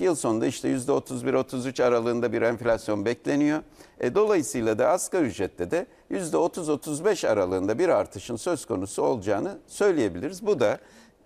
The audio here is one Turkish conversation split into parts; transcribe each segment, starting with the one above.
gelecek. Yıl sonunda işte %31-33 aralığında bir enflasyon bekleniyor. E, dolayısıyla da asgari ücrette de %30-35 aralığında bir artışın söz konusu olacağını söyleyebiliriz. Bu da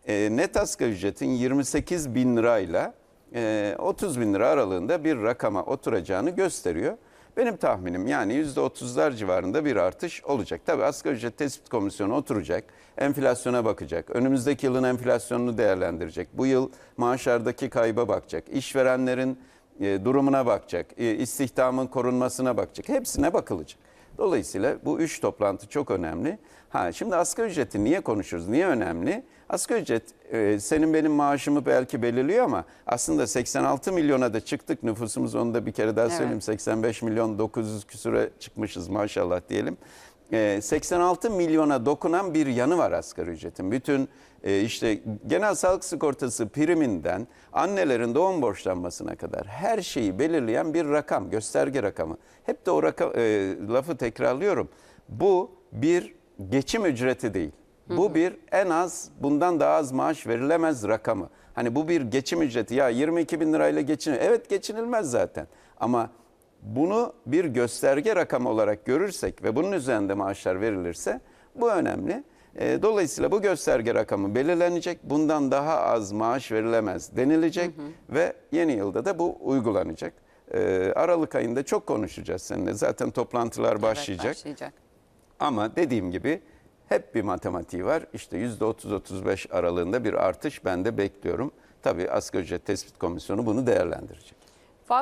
e, net asgari ücretin 28 bin lirayla e, 30 bin lira aralığında bir rakama oturacağını gösteriyor. Benim tahminim yani %30'lar civarında bir artış olacak. Tabii asgari ücret tespit komisyonu oturacak, enflasyona bakacak, önümüzdeki yılın enflasyonunu değerlendirecek, bu yıl maaşlardaki kayba bakacak, işverenlerin e, durumuna bakacak, e, istihdamın korunmasına bakacak, hepsine bakılacak. Dolayısıyla bu üç toplantı çok önemli. Ha şimdi asgari ücreti niye konuşuruz? Niye önemli? Asgari ücret e, senin benim maaşımı belki belirliyor ama aslında 86 milyona da çıktık nüfusumuz onu da bir kere daha Evet. söyleyeyim. 85 milyon 900 küsüre çıkmışız maşallah diyelim. E, 86 milyona dokunan bir yanı var asgari ücretin. Bütün e, işte genel sağlık sigortası priminden annelerin doğum borçlanmasına kadar her şeyi belirleyen bir rakam, gösterge rakamı. Hep de o rakam, e, lafı tekrarlıyorum. Bu bir geçim ücreti değil. Bu bir en az bundan daha az maaş verilemez rakamı. Hani bu bir geçim ücreti ya 22 bin lirayla geçinir. Evet geçinilmez zaten ama bunu bir gösterge rakamı olarak görürsek ve bunun üzerinde maaşlar verilirse bu önemli. E, Dolayısıyla bu gösterge rakamı belirlenecek. Bundan daha az maaş verilemez denilecek ve yeni yılda da bu uygulanacak. E, Aralık ayında çok konuşacağız seninle. Zaten toplantılar başlayacak. Evet, başlayacak. Ama dediğim gibi hep bir matematiği var. İşte %30-35 aralığında bir artış ben de bekliyorum. Tabii asgari ücret tespit komisyonu bunu değerlendirecek.